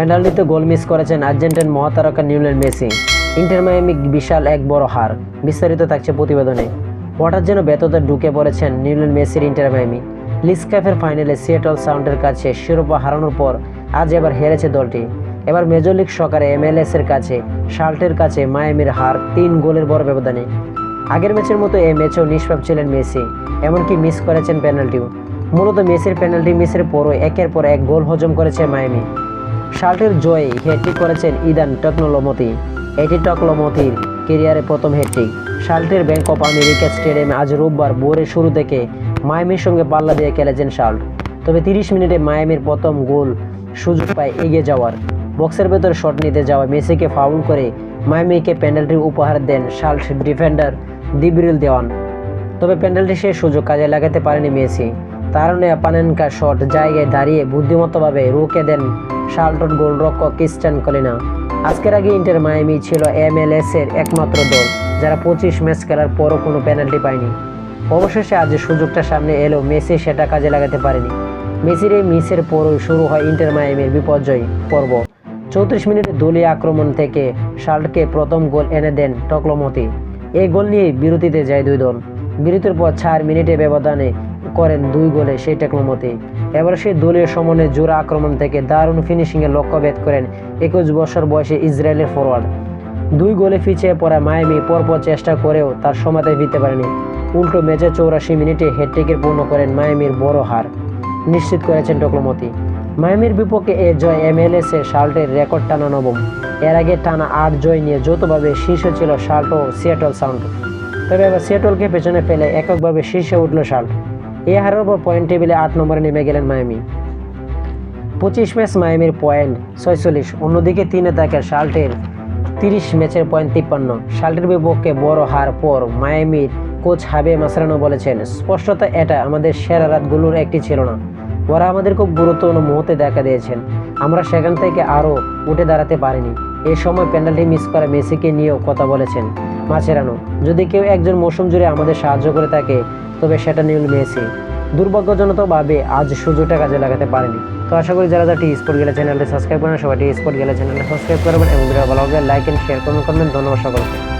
পেনাল্টিতে goal miss করেছেন Argentine মহাতারকা নিউলেন মেসি। ইন্টার মায়ামি বিশাল এক বড় হার। বিস্তারিত থাকছে প্রতিবেদনে। হঠাৎ যেন ব্যততা ঢুকে পড়েছেন নিউলেন মেসির ইন্টার মায়ামি। লিসক্যাফের ফাইনালে সিয়েটল সাউন্ডের কাছে শিরোপা হারানোর পর আজ এবার হেরেছে দলটি। এবার মেজর লিগ সকারে এমএলএস এর কাছে, শাল্টের কাছে মায়ামির হার তিন গোলের বড় ব্যবধানে। আগের ম্যাচের মতো এই ম্যাচেও নিষ্পাপ ছিলেন মেসি, এমনকি মিস করেছেন পেনাল্টিও। মূলত মেসির পেনাল্টি মিসের পরও একের পর এক গোল হজম করেছে মায়ামি। শাল্টের জয়ে হ্যাট্রিক করেছেন ইদান টকনোলমতি। এটি টকলমতির কেরিয়ারে প্রথম হ্যাট্রিক শাল্টের ব্যাংক অফ আমেরিকা স্টেডিয়ামে আজ রোববার ভোরের শুরু থেকে মায়ামির সঙ্গে পাল্লা দিয়ে খেলেছেন শাল্ট তবে তিরিশ মিনিটে মায়ামির প্রথম গোল সুযোগ পায় এগিয়ে যাওয়ার। বক্সের ভেতর শট নিতে যাওয়া মেসিকে ফাউল করে মায়ামিকে পেনাল্টি উপহার দেন শাল্ট ডিফেন্ডার দিবরিল দেওয়ান। তবে পেনাল্টি সে সুযোগ কাজে লাগাতে পারেনি মেসি। তারণে পানেনকা শট জায়গায় দাঁড়িয়ে বুদ্ধিমত্তভাবে রুখে দেন শাল্টন গোলরক্ষক ক্রিস্টান কলিনা। আজকের আগে ইন্টার মায়ামি ছিল এমএলএস এর একমাত্র দল, যারা পঁচিশ ম্যাচ খেলার পরও কোনো পেনাল্টি পায়নি। অবশেষে আজ সুযোগটা সামনে এলেও মেসি সেটা কাজে লাগাতে পারেনি। মেসির এই মিসের পরই শুরু হয় ইন্টার মায়ামির বিপর্যয় পর্ব। চৌত্রিশ মিনিটে দলীয় আক্রমণ থেকে শাল্টকে প্রথম গোল এনে দেন টকলমতি। এই গোল নিয়ে বিরতিতে যায় দুই দল। বিরতির পর চার মিনিটে ব্যবধানে করেন দুই গোলে সেই টেকনোমতি এবার সেই দলীয় সমনে জোড়া আক্রমণ থেকে দারুণ ফিনিশিংয়ে লক্ষ্য ভেদ করেন একুশ বছর বয়সে ইসরায়েলের ফরওয়ার্ড দুই গোলে পিছিয়ে পড়া মায়ামি পরপর চেষ্টা করেও তার সমাতে দিতে পারেনি। উল্টো ম্যাচে চৌরাশি মিনিটে হেডটিকের পূর্ণ করেন মায়ামির বড় হার, নিশ্চিত করেছেন টকলমতি। মায়ামির বিপক্ষে এ জয় এমএলএস শাল্টের রেকর্ড টানা নবম। এর আগে টানা আট জয় নিয়ে যৌথভাবে শীর্ষে ছিল শাল্ট ও সিয়াটল সাউন্ড। তবে এবার সিয়াটলকে পেছনে ফেলে এককভাবে শীর্ষে উঠল শাল্ট। এই হারের পর পয়েন্ট টেবিলে আট নম্বরে নেমে গেলেন মায়ামি। পঁচিশ ম্যাচ মায়ামির পয়েন্ট ছয়চল্লিশ, অন্যদিকে তিনে থাকে শাল্টের তিরিশ ম্যাচের পয়েন্ট তিপ্পান্ন। শাল্টের বিপক্ষে বড় হার পর মায়ামির কোচ হাবে মাসরানো বলেছেন, স্পষ্টত এটা আমাদের সেরা রাতগুলোর একটি ছিল না। ওরা আমাদের খুব গুরুত্বপূর্ণ মুহূর্তে দেখা দিয়েছেন। আমরা সেখান থেকে আরও উঠে দাঁড়াতে পারিনি। এই সময় পেনাল্টি মিস করা মেসিকে নিয়েও কথা বলেছেন মাছেরানো যদি কেউ একজন মৌসুম জুড়ে আমাদের সাহায্য করে থাকে, তবে সেটা নিউল মেসি। দুর্ভাগ্যজনকভাবে আজ সুযোগটা কাজে লাগাতে পারেনি। তো আশা করি যারা যারা টি স্পোর্ট গেলে চ্যানেলটি সাবস্ক্রাইব করেন, সবাই টি স্পোর্ট গেলে চ্যানেলটি সাবস্ক্রাইব করবেন এবং ভিডিও ভালো লাগলে লাইক এন্ড শেয়ার কমেন্ট করবেন। ধন্যবাদ সকলকে।